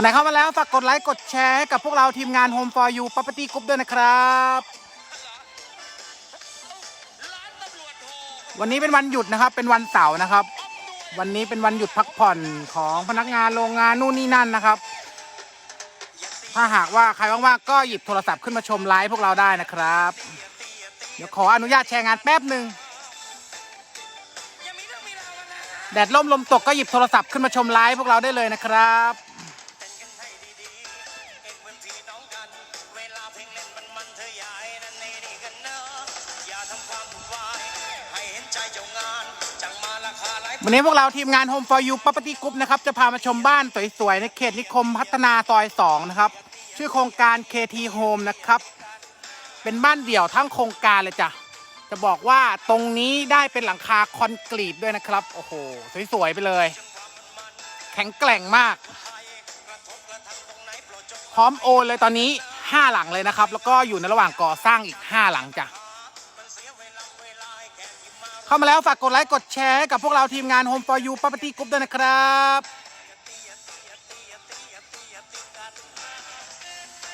คนไหนเข้ามาแล้วฝากกดไลค์กดแชร์ให้กับพวกเราทีมงาน Home for You Property Group ด้วยนะครับ วันนี้เป็นวันหยุดนะครับเป็นวันเสาร์นะครับ วันนี้เป็นวันหยุดพักผ่อนของพนักงานโรงงานนู่นนี่นั่นนะครับ ถ้าหากว่าใครว่างๆก็หยิบโทรศัพท์ขึ้นมาชมไลฟ์พวกเราได้นะครับ เดี๋ยวขออนุญาตแชร์งานแป๊บหนึ่งแดดล่มลมตกก็หยิบโทรศัพท์ขึ้นมาชมไลฟ์พวกเราได้เลยนะครับ วันนี้พวกเราทีมงาน Home for You Property Group นะครับ จะพามาชมบ้านสวยๆ ในเขตนิคมพัฒนาซอย 2 นะครับ ชื่อโครงการ KT Home นะครับ เป็นบ้านเดี่ยวทั้งโครงการเลยจ้ะ จะบอกว่าตรงนี้ได้เป็นหลังคาคอนกรีตด้วยนะครับ โอ้โห สวยๆ ไปเลย แข็งแกร่งมาก พร้อมโอนเลยตอนนี้ 5 หลังเลยนะครับ แล้วก็อยู่ในระหว่างก่อสร้างอีก 5 หลังจ้ะ เข้ามาแล้วฝากกดไลค์กดแชร์ให้กับพวกเราทีมงาน Home for You Property Group ด้วยนะครับ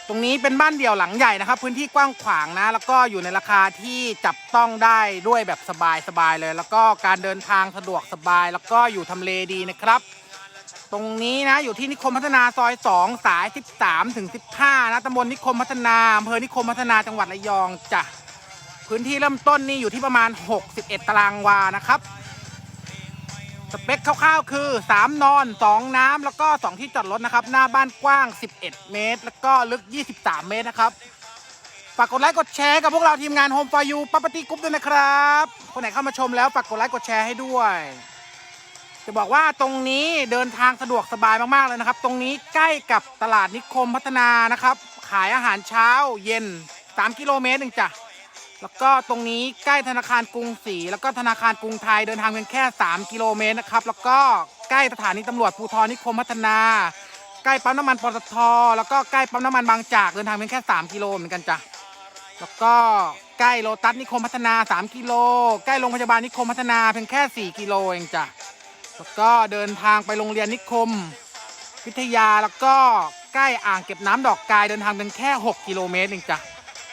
ตรงนี้เป็นบ้านเดี่ยวหลังใหญ่นะครับ พื้นที่กว้างขวางนะ แล้วก็อยู่ในราคาที่จับต้องได้ด้วยแบบสบายสบายเลย แล้วก็การเดินทางสะดวกสบาย แล้วก็อยู่ทำเลดีนะครับ ตรงนี้นะอยู่ที่นิคมพัฒนาซอย 2 สาย 13ถึง15 นะตำบลนิคมพัฒนาอำเภอนิคมพัฒนาจังหวัดระยองจ้ะ พื้นที่เริ่มต้นนี่อยู่ที่ประมาณ 61 ตารางวานะครับ สเปคคร่าวๆคือ 3 นอน 2 น้ำแล้วก็ 2 ที่จอดรถนะครับ หน้าบ้านกว้าง 11 เมตร แล้วก็ลึก 23 เมตรนะครับ ฝากกดไลค์กดแชร์กับพวกเราทีมงาน Home for You Property Group ด้วยนะครับ คนไหนเข้ามาชมแล้วฝากกดไลค์กดแชร์ให้ด้วย จะบอกว่าตรงนี้เดินทางสะดวกสบายมากๆเลยนะครับ ตรงนี้ใกล้กับตลาดนิคมพัฒนานะครับ ขายอาหารเช้าเย็น 3 กิโลเมตรเองจ้ะ แล้วก็ตรงนี้ใกล้ธนาคารกรุงศรีแล้วก็ธนาคารกรุงไทยเดินทางเพียงแค่ 3 กิโลเมตรนะครับ แล้วก็ใกล้สถานีตำรวจภูธรนิคมพัฒนา ใกล้ปั๊มน้ำมันปตทแล้วก็ใกล้ปั๊มน้ำมันบางจากเดินทางเพียงแค่ 3 กิโลเหมือนกันจ้ะแล้วก็ใกล้โลตัสนิคมพัฒนา 3 กิโล ใกล้โรงพยาบาลนิคมพัฒนาเพียงแค่ 4 กิโลเองจ้ะแล้วก็เดินทางไปโรงเรียนนิคม วิทยาแล้วก็ใกล้อ่างเก็บน้ำดอกกายเดินทางเพียงแค่ 6 กิโลเมตรเองจ้ะ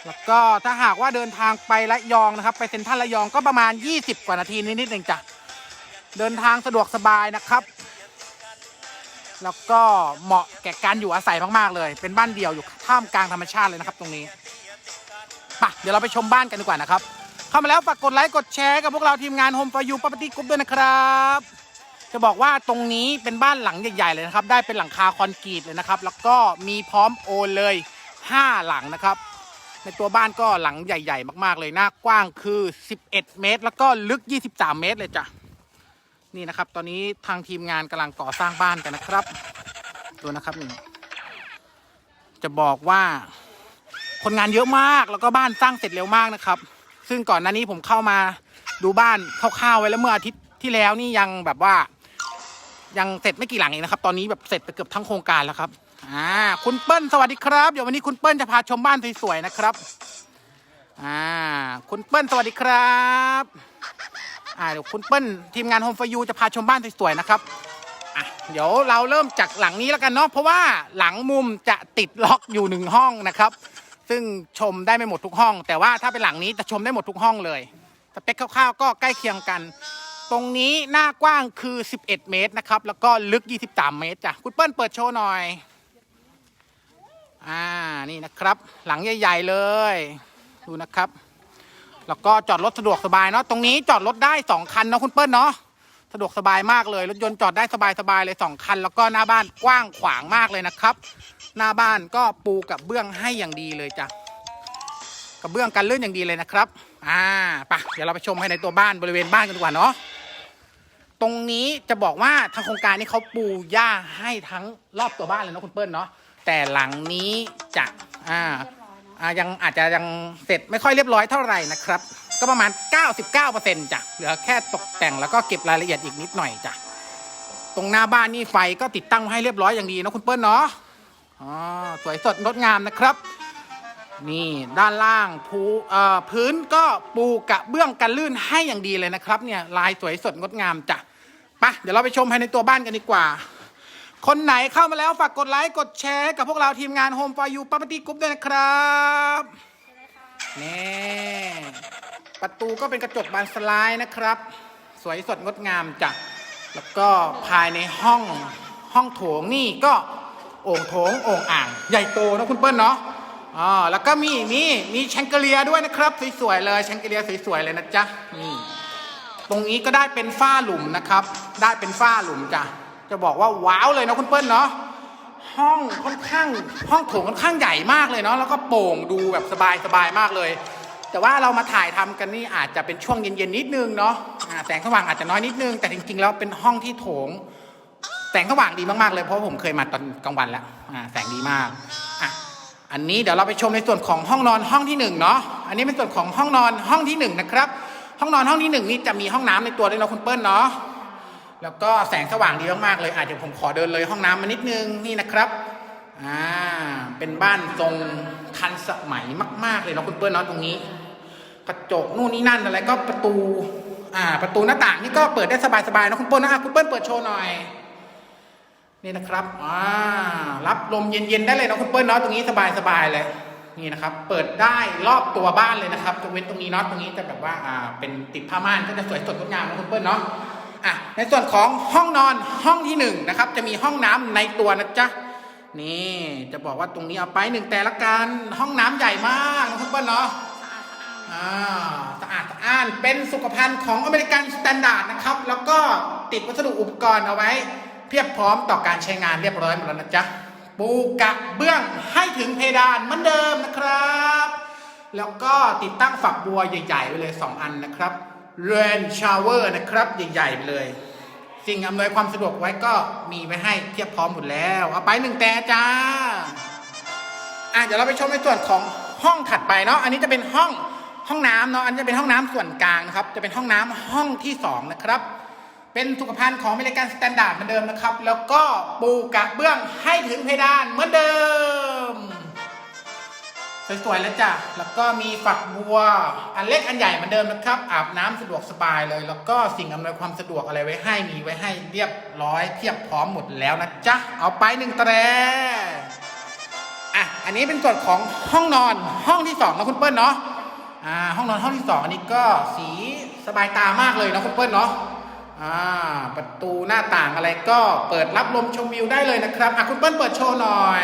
แล้วก็ถ้าหากว่าเดินทางไประยองนะครับ ไปเซ็นทรัลระยองก็ประมาณ 20 กว่านาทีนิดๆเองจ้ะเดินทางสะดวกสบายนะครับ แล้วก็เหมาะแก่การอยู่อาศัยมากๆเลย เป็นบ้านเดี่ยวอยู่ท่ามกลางธรรมชาติเลยนะครับ ตรงนี้ไปเดี๋ยวเราไปชมบ้านกันดีกว่านะครับ เข้ามาแล้วฝากกดไลค์กดแชร์กับพวกเราทีมงาน Home for You Property Group ด้วยนะครับจะบอกว่าตรงนี้เป็นบ้านหลังใหญ่ ๆ เลยนะครับ ได้เป็นหลังคาคอนกรีตเลยนะครับ แล้วก็มีพร้อมโอนเลย 5 หลังนะครับ ในตัวบ้านก็หลังใหญ่ ๆ มากๆเลยหน้ากว้างคือ 11 เมตร แล้วก็ลึก 23 เมตรเลยจ้ะนี่นะครับ ตอนนี้ทางทีมงานกำลังก่อสร้างบ้านกันนะครับดูนะครับนี่จะบอกว่าคนงานเยอะมากแล้วก็บ้านสร้างเสร็จเร็วมากนะครับ ซึ่งก่อนหน้านี้ผมเข้ามาดูบ้านคร่าวๆไว้แล้วเมื่ออาทิตย์ที่แล้วนี่ยังแบบว่า ยังเสร็จไม่กี่หลังเองนะครับ ตอนนี้แบบเสร็จไปเกือบทั้งโครงการแล้วครับ อ่าคุณเปิ้ลสวัสดีครับ เดี๋ยววันนี้คุณเปิ้ลจะพาชมบ้านสวยๆนะครับอ่าคุณเปิ้ลสวัสดีครับอ่าเดี๋ยวคุณเปิ้ลทีมงาน Home for You จะพาชมบ้านสวยๆนะครับอะเดี๋ยวเราเริ่มจากหลังนี้แล้วกันเนาะเพราะว่าหลังมุมจะติดล็อกอยู่หนึ่งห้องนะครับ ซึ่งชมได้ไม่หมดทุกห้อง แต่ว่าถ้าเป็นหลังนี้จะชมได้หมดทุกห้องเลยสเปคคร่าวๆก็ใกล้เคียงกัน ตรงนี้หน้ากว้างคือ 11 เมตรนะครับ แล้วก็ลึก 23 เมตรจ้ะคุณเปิ้ลเปิดโชว์หน่อย อ่านี่นะครับ หลังใหญ่ๆเลย ดูนะครับ แล้วก็จอดรถสะดวกสบายเนาะตรงนี้จอดรถได้2คันเนาะคุณเปิ้ลเนาะสะดวกสบายมากเลยรถยนต์จอดได้สบายๆเลย2คัน แล้วก็หน้าบ้านกว้างขวางมากเลยนะครับ หน้าบ้านก็ปูกับเบื้องให้อย่างดีเลยจ้ะกับเบื้องกันลื่นอย่างดีเลยนะครับ อ่าปะเดี๋ยวเราไปชมให้ในตัวบ้านบริเวณบ้านกันดีกว่าเนาะ ตรงนี้จะบอกว่าทางโครงการนี้เขาปูหญ้าให้ทั้งรอบตัวบ้านเลยเนาะคุณเปิ้ลเนาะ แต่หลังนี้จะอ่าอ่ายังอาจจะยังเสร็จไม่ค่อยเรียบร้อยเท่าไหร่นะครับ ก็ประมาณ 99%จ้ะเหลือแค่ตกแต่งแล้วก็เก็บรายละเอียดอีกนิดหน่อยจ้ะตรงหน้าบ้านนี่ไฟก็ติดตั้งให้เรียบร้อยอย่างดีนะคุณเปิ้ลเนาะอ๋อสวยสดงดงามนะครับ นี่ด้านล่างภูเอ่อพื้นก็ปูกระเบื้องกันลื่นให้อย่างดีเลยนะครับ เนี่ยลายสวยสดงดงามจ้ะไปะเดี๋ยวเราไปชมภายในตัวบ้านกันดีกว่า คนไหนเข้ามาแล้วฝากกดไลค์ กดแชร์ให้กับพวกเราทีมงาน Home for You Property Group ด้วยนะครับนี่ประตูก็เป็นกระจกบานสไลด์นะครับ สวยสดงดงามจ้ะแล้วก็ภายในห้องห้องโถงนี่ก็โอ่งโถงโอ่งอ่าง ใหญ่โตนะคุณเปิ้ลเนาะอ๋อแล้วก็มีมีมีแชงเกลียด้วยนะครับ สวยๆเลยแชงเกลียสวยๆเลยนะจ๊ะนี่ตรงนี้ก็ได้เป็นฝ้าหลุมนะครับ ได้เป็นฝ้าหลุมจ้ะ จะบอกว่าว้าวเลยนะคุณเปิ้ลเนาะห้องค่อนข้างห้องโถงค่อนข้างใหญ่มากเลยเนาะแล้วก็โปร่งดูแบบสบายสบายมากเลย แต่ว่าเรามาถ่ายทำกันนี่อาจจะเป็นช่วงเย็นๆนิดนึงเนาะแสงสว่างอาจจะน้อยนิดนึง แต่จริงๆแล้วเป็นห้องที่โถง แสงสว่างดีมากๆเลยเพราะผมเคยมาตอนกลางวันแล้วแสงดีมากอะอันนี้เดี๋ยวเราไปชมในส่วนของห้องนอนห้องที่หนึ่งเนาะอันนี้เป็นส่วนของห้องนอนห้องที่หนึ่งนะครับห้องนอนห้องที่หนึ่งนี่จะมีห้องน้ำในตัวด้วยเนาะคุณเปิ้ลเนาะ แล้วก็แสงสว่างดีมากๆเลยอาจจะผมขอเดินเลยห้องน้ำมานิดนึงนี่นะครับอ่าเป็นบ้านทรงทันสมัยมาก ๆ เลยเนาะคุณเปิ้ลเนาะตรงนี้ กระจกนู่นนี่นั่นอะไรก็ประตูอ่าประตูหน้าต่างนี่ก็เปิดได้สบายๆนะคุณเปิ้ลนะอะคุณเปิ้ลเปิดโชว์หน่อยนี่นะครับอ่ารับลมเย็นๆได้เลยนะคุณเปิ้ลเนาะตรงนี้สบายๆเลยนี่นะครับ เปิดได้รอบตัวบ้านเลยนะครับตรงเว้นตรงนี้เนาะตรงนี้จะแบบว่าอ่าเป็นติดผ้าม่านก็จะสวยสดงดงามนะคุณเปิ้ลเนาะ อะในส่วนของห้องนอนห้องที่หนึ่งนะครับจะมีห้องน้ำในตัวนะจ๊ะนี่จะบอกว่าตรงนี้เอาไปหนึ่งแต่ละการห้องน้ำใหญ่มากนะคุณเปิ้ลเนาะสะอาดสะอ้านเป็นสุขภัณฑ์ของอเมริกันสแตนดาร์ดนะครับ แล้วก็ติดวัสดุอุปกรณ์เอาไว้ เพียบพร้อมต่อการใช้งานเรียบร้อยหมดแล้วนะจ๊ะปูกระเบื้องให้ถึงเพดานเหมือนเดิมนะครับ แล้วก็ติดตั้งฝักบัวใหญ่ๆไปเลย 2 อันนะครับ เรนชาวเวอร์นะครับ ใหญ่ๆไปเลย สิ่งอำนวยความสะดวกไว้ก็มีไว้ให้เพียบพร้อมหมดแล้ว เอาไปหนึ่งแต่จ้า อะเดี๋ยวเราไปชมในส่วนของห้องถัดไปเนาะอันนี้จะเป็นห้องห้องน้ำเนาะอันนี้จะเป็นห้องน้ำส่วนกลางนะครับ จะเป็นห้องน้ำห้องที่สองนะครับ เป็นสุขภัณฑ์ของอเมริกันสแตนดาร์ดเหมือนเดิมนะครับ แล้วก็ปูกระเบื้องให้ถึงเพดานเหมือนเดิม สวยๆแล้วจ้ะ แล้วก็มีฝักบัว อันเล็กอันใหญ่เหมือนเดิมนะครับ อาบน้ำสะดวกสบายเลย แล้วก็สิ่งอำนวยความสะดวกอะไรไว้ให้มีไว้ให้เรียบร้อยเพียบพร้อมหมดแล้วนะจ๊ะ เอาไปหนึ่งแตรอะ อันนี้เป็นส่วนของห้องนอนห้องที่สองนะคุณเปิ้ลเนาะ อ่า ห้องนอนห้องที่สองอันนี้ก็สีสบายตามากเลยนะคุณเปิ้ลเนาะ อ่า ประตูหน้าต่างอะไรก็เปิดรับลมชมวิวได้เลยนะครับ อะคุณเปิ้ลเปิดโชว์หน่อย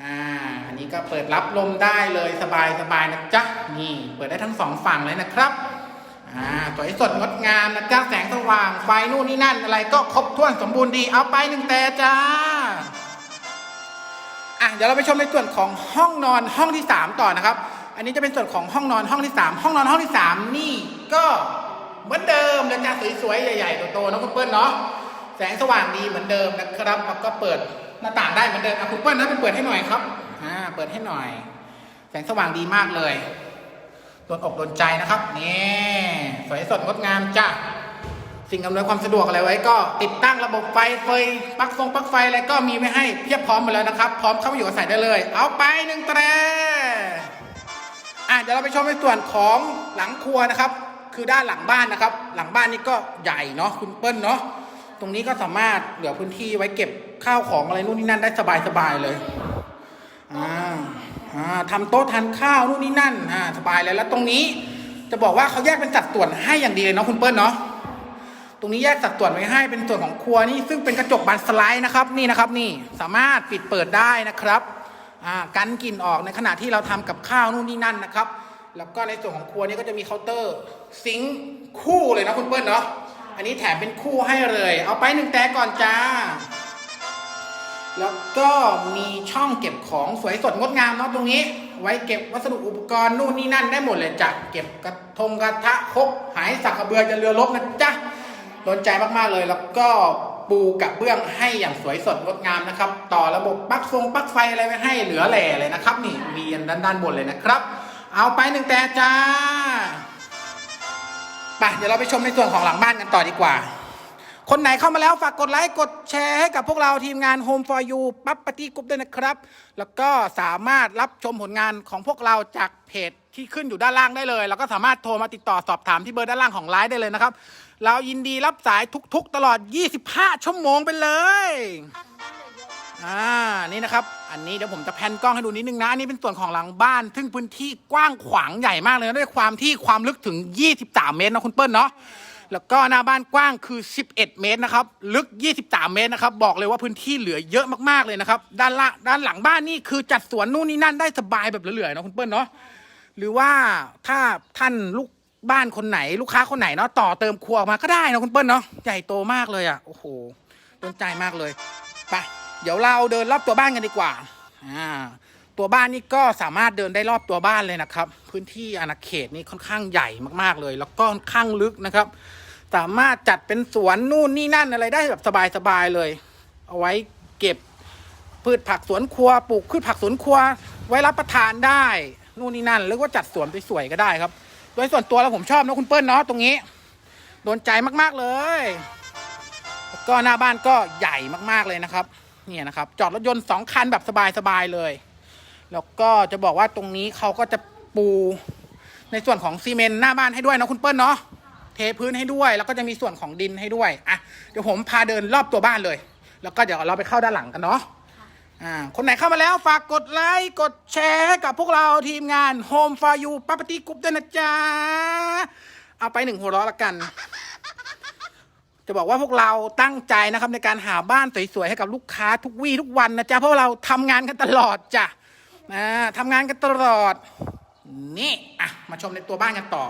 อ่า ก็เปิดรับลมได้เลยสบายสบายนะจ๊ะนี่เปิดได้ทั้งสองฝั่งเลยนะครับอ่าสวยสดงดงามนะจ๊ะแสงสว่างไฟนู่นนี่นั่นอะไรก็ครบถ้วนสมบูรณ์ดีเอาไปหนึ่งแต่จ้าอะเดี๋ยวเราไปชมในส่วนของห้องนอนห้องที่ 3 ต่อนะครับ อันนี้จะเป็นส่วนของห้องนอนห้องที่ 3 ห้องนอนห้องที่ 3 นี่ก็เหมือนเดิมนะจ๊ะสวยๆใหญ่ๆโตๆนะคุณเปิ้ลเนาะแสงสว่างดีเหมือนเดิมนะครับแล้วก็เปิดหน้าต่างได้เหมือนเดิมอะคุณเปิ้ลนะไปเปิดให้หน่อยครับ อ่าเปิดให้หน่อย แสงสว่างดีมากเลยโดนอกโดนใจนะครับนี่สวยสดงดงามจ้ะสิ่งอำนวยความสะดวกอะไรไว้ก็ติดตั้งระบบไฟเฟยปลั๊กฟงปลั๊กไฟอะไรก็มีไว้ให้เพียบพร้อมหมดแล้วนะครับ พร้อมเข้ามาอยู่อาศัยได้เลย เอาไปหนึ่งแตรอะเดี๋ยวเราไปชมในส่วนของหลังครัวนะครับ คือด้านหลังบ้านนะครับ หลังบ้านนี่ก็ใหญ่เนาะคุณเปิ้ลเนาะตรงนี้ก็สามารถเหลือพื้นที่ไว้เก็บข้าวของอะไรนู่นนี่นั่นได้สบายๆเลย อ่าอ่าทำโต๊ะทานข้าวนู่นนี่นั่นอ่าสบายเลยแล้วตรงนี้จะบอกว่าเขาแยกเป็นสัดส่วนให้อย่างดีเลยเนาะคุณเปิ้ลเนาะตรงนี้แยกสัดส่วนไว้ให้เป็นส่วนของครัวนี่ซึ่งเป็นกระจกบานสไลด์นะครับนี่นะครับนี่สามารถปิดเปิดได้นะครับอ่ากันกลิ่นออกในขณะที่เราทำกับข้าวนู่นนี่นั่นนะครับ แล้วก็ในส่วนของครัวนี่ก็จะมีเคาน์เตอร์ซิงค์คู่เลยนะคุณเปิ้ลเนาะอันนี้แถมเป็นคู่ให้เลย เอาไปหนึ่งแต่ก่อนจ้า แล้วก็มีช่องเก็บของสวยสดงดงามเนาะตรงนี้ ไว้เก็บวัสดุอุปกรณ์นู่นนี่นั่นได้หมดเลยจ้ะเก็บกระทงกระทะครกหายสักกระเบือจะเรือรบนะจ๊ะโดนใจมากๆเลยแล้วก็ปูกระเบื้องให้อย่างสวยสดงดงามนะครับ ต่อระบบปลั๊กฟงปลั๊กไฟอะไรไว้ให้เหลือแหล่เลยนะครับ นี่มีด้านด้านบนเลยนะครับ เอาไปหนึ่งแต่จ้าไปเดี๋ยวเราไปชมในส่วนของหลังบ้านกันต่อดีกว่า คนไหนเข้ามาแล้วฝากกดไลค์กดแชร์ให้กับพวกเราทีมงาน Home for You ปั๊บปฏิกรุ๊ปด้วยนะครับ แล้วก็สามารถรับชมผลงานของพวกเราจากเพจที่ขึ้นอยู่ด้านล่างได้เลย แล้วก็สามารถโทรมาติดต่อสอบถามที่เบอร์ด้านล่างของไลฟ์ได้เลยนะครับ เรายินดีรับสายทุกๆ ตลอด 25 ชั่วโมงไปเลย อ่า นี่นะครับ อันนี้เดี๋ยวผมจะแพนกล้องให้ดูนิดนึงนะ อันนี้เป็นส่วนของหลังบ้าน ซึ่งพื้นที่กว้างขวางใหญ่มากเลยนะด้วยความที่ความลึกถึง 23 เมตรนะคุณเปิ้ลเนาะ แล้วก็หน้าบ้านกว้างคือ 11 เมตรนะครับ ลึก 23 เมตรนะครับ บอกเลยว่าพื้นที่เหลือเยอะมากๆเลยนะครับ ด้านละด้านหลังบ้านนี่คือจัดสวนนู่นนี่นั่นได้สบายแบบเหลือๆนะคุณเปิ้ลเนาะ หรือว่าถ้าท่านลูกบ้านคนไหนลูกค้าคนไหนเนาะต่อเติมครัวออกมาก็ได้นะคุณเปิ้ลเนาะใหญ่โตมากเลยอะโอ้โหโดนใจมากเลยไปเดี๋ยวเราเดินรอบตัวบ้านกันดีกว่าอ่าตัวบ้านนี่ก็สามารถเดินได้รอบตัวบ้านเลยนะครับ พื้นที่อาณาเขตนี่ค่อนข้างใหญ่มากๆเลย แล้วก็ค่อนข้างลึกนะครับ สามารถจัดเป็นสวนนู่นนี่นั่นอะไรได้แบบสบายๆเลย เอาไว้เก็บพืชผักสวนครัวปลูกพืชผักสวนครัว ไว้รับประทานได้นู่นนี่นั่น หรือว่าจัดสวนไปสวยๆก็ได้ครับ โดยส่วนตัวแล้วผมชอบนะคุณเปิ้ลเนาะตรงนี้โดนใจมากๆเลยแล้วก็หน้าบ้านก็ใหญ่มากๆเลยนะครับ เนี่ยนะครับ จอดรถยนต์สองคันแบบสบายๆเลย แล้วก็จะบอกว่าตรงนี้เขาก็จะปูในส่วนของซีเมนต์หน้าบ้านให้ด้วยนะคุณเปิ้ลเนาะ ทพื้นให้ด้วย แล้วก็จะมีส่วนของดินให้ด้วยอะเดี๋ยวผมพาเดินรอบตัวบ้านเลย แล้วก็เดี๋ยวเราไปเข้าด้านหลังกันเนาะอ่าคนไหนเข้ามาแล้วฝากกดไลค์กดแชร์ให้กับพวกเราทีมงาน Home for You ปั๊ปตี้กรุ๊ปด้วยนะจ๊ะเอาไปหนึ่งหัวเราะละกันจะบอกว่าพวกเราตั้งใจนะครับในการหาบ้านสวยๆให้กับลูกค้าทุกวี่ทุกวันนะจ๊ะเพราะเราทำงานกันตลอดจ้ะนะทำงานกันตลอดนี่อะมาชมในตัวบ้านกันต่อ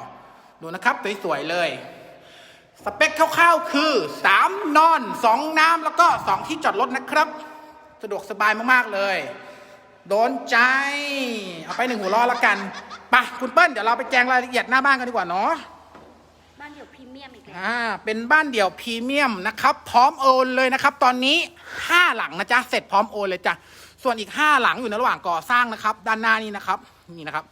ดูนะครับ สวยๆเลย สเปคคร่าวๆคือ 3 นอน 2 น้ำแล้วก็ 2 ที่จอดรถนะครับ สะดวกสบายมากๆเลย โดนใจ เอาไปหนึ่งหัวล้อละกันไปะคุณเปิ้ลเดี๋ยวเราไปแจ้งรายละเอียดหน้าบ้านกันดีกว่าเนาะบ้านเดี่ยวพรีเมียมอีกแล้วอ่าเป็นบ้านเดี่ยวพรีเมียมนะครับ พร้อมโอนเลยนะครับ ตอนนี้ 5 หลังนะจ๊ะเสร็จพร้อมโอนเลยจ้ะส่วนอีก 5 หลังอยู่ในระหว่างก่อสร้างนะครับ ด้านหน้านี้นะครับ นี่นะครับ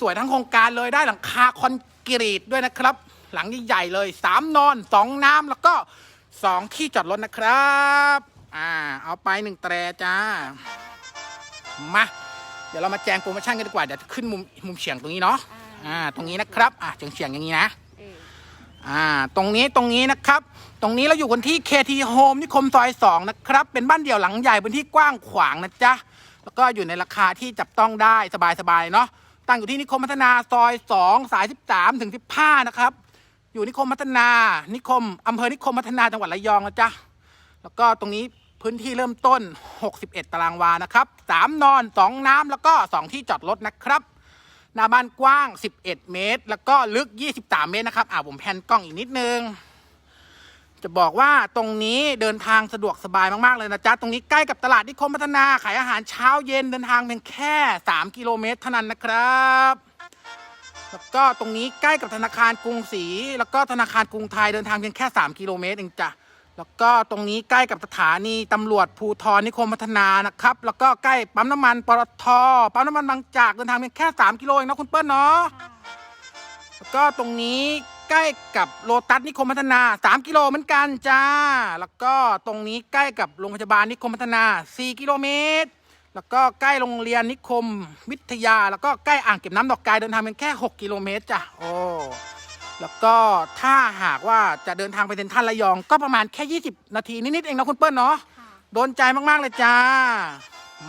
สวยๆทั้งโครงการเลยได้หลังคาคอน กรีตด้วยนะครับ หลังใหญ่ๆเลย3นอน2น้ำแล้วก็2ที่จอดรถนะครับ อ่า เอาไปหนึ่งแตรจ้า มา เดี๋ยวเรามาแจ้งโปรโมชั่นกันดีกว่าเดี๋ยวจะขึ้นมุมมุมเฉียงตรงนี้เนาะ อ่า ตรงนี้นะครับ อ่าเฉียงๆอย่างนี้นะเอออ่า ตรงนี้ตรงนี้นะครับ ตรงนี้เราอยู่กันที่ KT Home นิคมซอย2นะครับ เป็นบ้านเดี่ยวหลังใหญ่พื้นที่กว้างขวางนะจ๊ะ แล้วก็อยู่ในราคาที่จับต้องได้สบายๆเนาะ ตั้งอยู่ที่นิคมพัฒนาซอย2สาย13ถึง15นะครับ อยู่นิคมพัฒนา นิคมอำเภอนิคมพัฒนาจังหวัดระยองนะจ๊ะแล้วก็ตรงนี้พื้นที่เริ่มต้น 61 ตารางวานะครับ3นอน 2 น้ำแล้วก็ 2 ที่จอดรถนะครับ หน้าบ้านกว้าง 11 เมตร แล้วก็ลึก 23 เมตรนะครับ อ่าผมแพนกล้องอีกนิดนึง จะบอกว่าตรงนี้เดินทางสะดวกสบายมาก ๆ เลยนะจ๊ะ ตรงนี้ใกล้กับตลาดนิคมพัฒนา ขายอาหารเช้าเย็นเดินทางเพียงแค่ 3 กิโลเมตรเท่านั้นนะครับ แล้วก็ตรงนี้ใกล้กับธนาคารกรุงศรีแล้วก็ธนาคารกรุงไทยเดินทางเพียงแค่ 3 กิโลเมตรเองจ้ะแล้วก็ตรงนี้ใกล้กับสถานีตำรวจภูทรนิคมพัฒนานะครับ แล้วก็ใกล้ปั๊มน้ำมันปตทปั๊มน้ำมันบางจากเดินทางเพียงแค่ 3 กิโลเองนะคุณเปิ้ลเนาะแล้วก็ตรงนี้ ใกล้กับโลตัสนิคมพัฒนา 3 กิโลเหมือนกันจ้า แล้วก็ตรงนี้ใกล้กับโรงพยาบาลนิคมพัฒนา 4 กิโลเมตร แล้วก็ใกล้โรงเรียนนิคมวิทยา แล้วก็ใกล้อ่างเก็บน้ำดอกกายเดินทางเพียงแค่ 6 กิโลเมตรจ้ะโอ้แล้วก็ถ้าหากว่าจะเดินทางไปเซ็นทรัลระยองก็ประมาณแค่ 20 นาทีนิดๆเองนะคุณเปิ้ลเนาะค่ะโดนใจมากๆเลยจ้า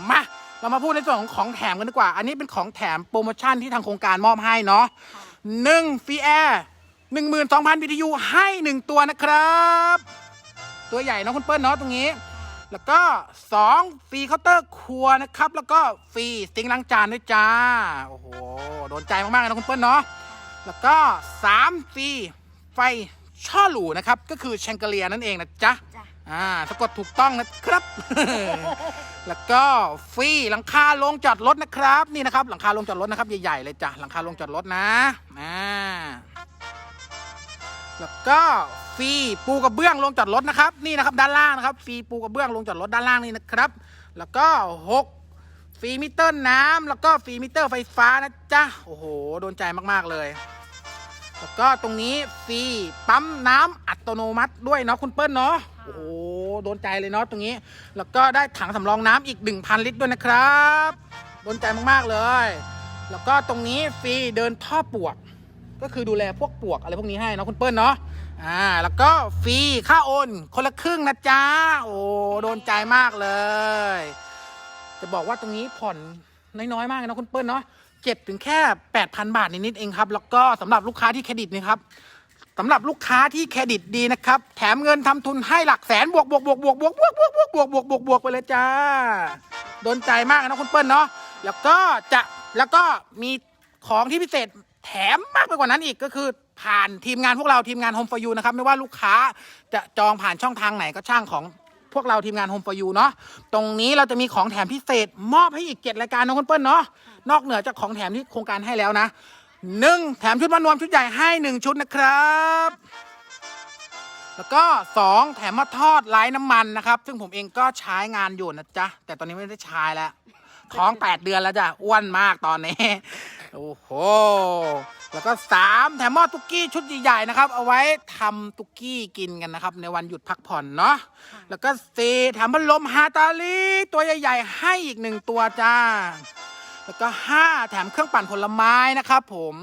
มาเรามาพูดในส่วนของของแถมกันดีกว่า อันนี้เป็นของแถมโปรโมชั่นที่ทางโครงการมอบให้เนาะค่ะหนึ่งฟรีแอร์ หนึ่งหมื่นสองพันวิทยุให้หนึ่งตัวนะครับ ตัวใหญ่เนอะคุณเปิ้ลเนาะตรงนี้ แล้วก็สองฟรีเคาน์เตอร์ครัวนะครับ แล้วก็ฟรีซิงค์ล้างจานด้วยจ้า โอ้โห โดนใจมากๆเลยนะคุณเปิ้ลเนาะ แล้วก็สามฟรีไฟช่อหลูนะครับ ก็คือแชงเกเลียนั่นเองนะจ๊ะจ้ะ อ่าสะกดถูกต้องนะครับ แล้วก็ฟรีหลังคาโรงจอดรถนะครับ นี่นะครับ หลังคาโรงจอดรถนะครับ ใหญ่ๆเลยจ้ะหลังคาโรงจอดรถนะอ่า แล้วก็ฟรีปูกระเบื้องโรงจอดรถนะครับ นี่นะครับด้านล่างนะครับฟรีปูกระเบื้องโรงจอดรถด้านล่างนี่นะครับ แล้วก็หกฟรีมิเตอร์น้ำแล้วก็ฟรีมิเตอร์ไฟฟ้านะจ๊ะโอ้โหโดนใจมากๆเลย แล้วก็ตรงนี้ฟรีปั๊มน้ำอัตโนมัติด้วยเนาะคุณเปิ้ลเนาะโอ้โหโดนใจเลยเนาะตรงนี้ แล้วก็ได้ถังสำรองน้ำอีก 1,000 ลิตรด้วยนะครับ โดนใจมากๆเลย แล้วก็ตรงนี้ฟรีเดินท่อปวก ก็คือดูแลพวกปวกอะไรพวกนี้ให้เนาะคุณเปิ้ลเนาะอ่าแล้วก็ฟรีค่าโอน คนละครึ่งนะจ๊ะโอ้โดนใจมากเลย จะบอกว่าตรงนี้ผ่อนน้อยๆมากนะคุณเปิ้ลเนาะเจ็ดถึงแค่แปดพันบาทนิดๆเองครับ แล้วก็สำหรับลูกค้าที่เครดิตนะครับสำหรับลูกค้าที่เครดิตดีนะครับ แถมเงินทำทุนให้หลักแสนบวกบวกบวกบวกบวกบวกบวกบวกบวกบวกบวกบวกไปเลยจ้าโดนใจมากนะคุณเปิ้ลเนาะแล้วก็จะแล้วก็มีของที่พิเศษ แถมมากไปกว่านั้นอีกก็คือผ่านทีมงานพวกเราทีมงาน Home for You นะครับ ไม่ว่าลูกค้าจะจองผ่านช่องทางไหนก็ช่างของพวกเราทีมงาน Home for You เนาะตรงนี้เราจะมีของแถมพิเศษ มอบให้อีกเจ็ดรายการนะคุณเปิ้ลเนาะนอกเหนือจากของแถมที่โครงการให้แล้วนะหนึ่งแถมชุดมานวมชุดใหญ่ให้หนึ่งชุดนะครับ แล้วก็สองแถมมาทอดไร้น้ำมันนะครับ ซึ่งผมเองก็ใช้งานอยู่นะจ๊ะ แต่ตอนนี้ไม่ได้ใช้แล้วท้องแปดเดือนแล้วจ้ะอ้วนมากตอนนี้ โอ้โห แล้วก็สามแถมหม้อตุกกี้ชุดใหญ่ๆนะครับ เอาไว้ทำตุกกี้กินกันนะครับ ในวันหยุดพักผ่อนเนาะ แล้วก็สี่แถมพัดลมฮาตาลีตัวใหญ่ๆ ให้อีกหนึ่งตัวจ้า แล้วก็ห้าแถมเครื่องปั่นผลไม้นะครับผม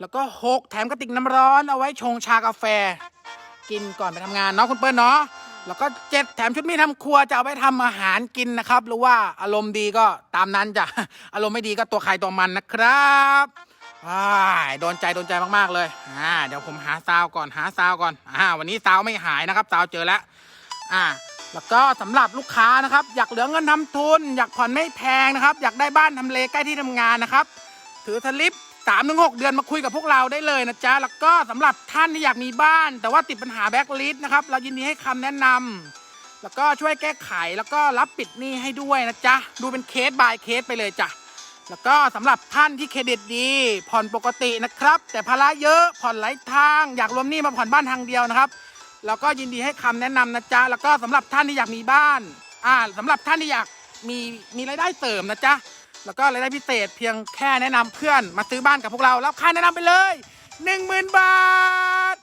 แล้วก็หกแถมกระติกน้ำร้อนเอาไว้ชงชากาแฟ กินก่อนไปทำงานเนาะคุณเปิ้ลเนาะ แล้วก็เจ็ดแถมชุดมีดทำครัวจะเอาไปทำอาหารกินนะครับ หรือว่าอารมณ์ดีก็ตามนั้นจ้ะอารมณ์ไม่ดีก็ตัวใครตัวมันนะครับว้ายโดนใจโดนใจมากๆเลยอ่าเดี๋ยวผมหาซาวก่อนหาซาวก่อนอ่าวันนี้ซาวไม่หายนะครับซาวเจอแล้วอ่าแล้วก็สำหรับลูกค้านะครับ อยากเหลือเงินทำทุน อยากผ่อนไม่แพงนะครับ อยากได้บ้านทำเลใกล้ที่ทำงานนะครับ ถือสลิป สามถึงหกเดือนมาคุยกับพวกเราได้เลยนะจ๊ะ แล้วก็สำหรับท่านที่อยากมีบ้าน แต่ว่าติดปัญหาแบ็กลิสนะครับ เรายินดีให้คำแนะนำแล้วก็ช่วยแก้ไขแล้วก็รับปิดหนี้ให้ด้วยนะจ๊ะ ดูเป็นเคส by เคสไปเลยจ้ะ แล้วก็สำหรับท่านที่เครดิตดี ผ่อนปกตินะครับ แต่ภาระเยอะผ่อนหลายทาง อยากรวมหนี้มาผ่อนบ้านทางเดียวนะครับแล้วก็ยินดีให้คำแนะนำนะจ๊ะ แล้วก็สำหรับท่านที่อยากมีบ้าน อ่าสำหรับท่านที่อยากมีมีรายได้เสริมนะจ๊ะ แล้วก็รายได้พิเศษเพียงแค่แนะนำเพื่อนมาซื้อบ้านกับพวกเราแล้วค่าแนะนำไปเลย 1 0,000 บาท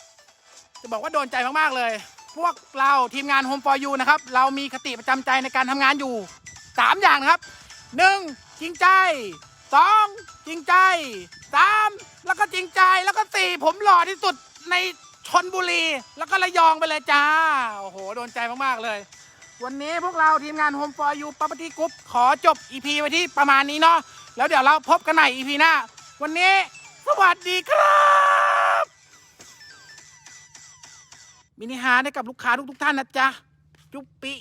จะบอกว่าโดนใจมากๆเลย พวกเราทีมงาน Home for You นะครับ เรามีคติประจำใจในการทำงานอยู่ 3 อย่างนะครับ 1. จริงใจ 2. จริงใจ 3. แล้วก็จริงใจแล้วก็ 4 ผมหล่อที่สุดในชนบุรี แล้วก็ระยองไปเลยจ้า โอ้โห โดนใจมากๆเลย วันนี้พวกเราทีมงาน Home for You Property Group ขอจบ EP ไว้ที่ประมาณนี้เนาะแล้วเดี๋ยวเราพบกันใหม่ EP หน้า วันนี้ สวัสดีครับมินิฮาร์ทให้กับลูกค้าทุกๆท่านนะจ๊ะ จุ๊บปิ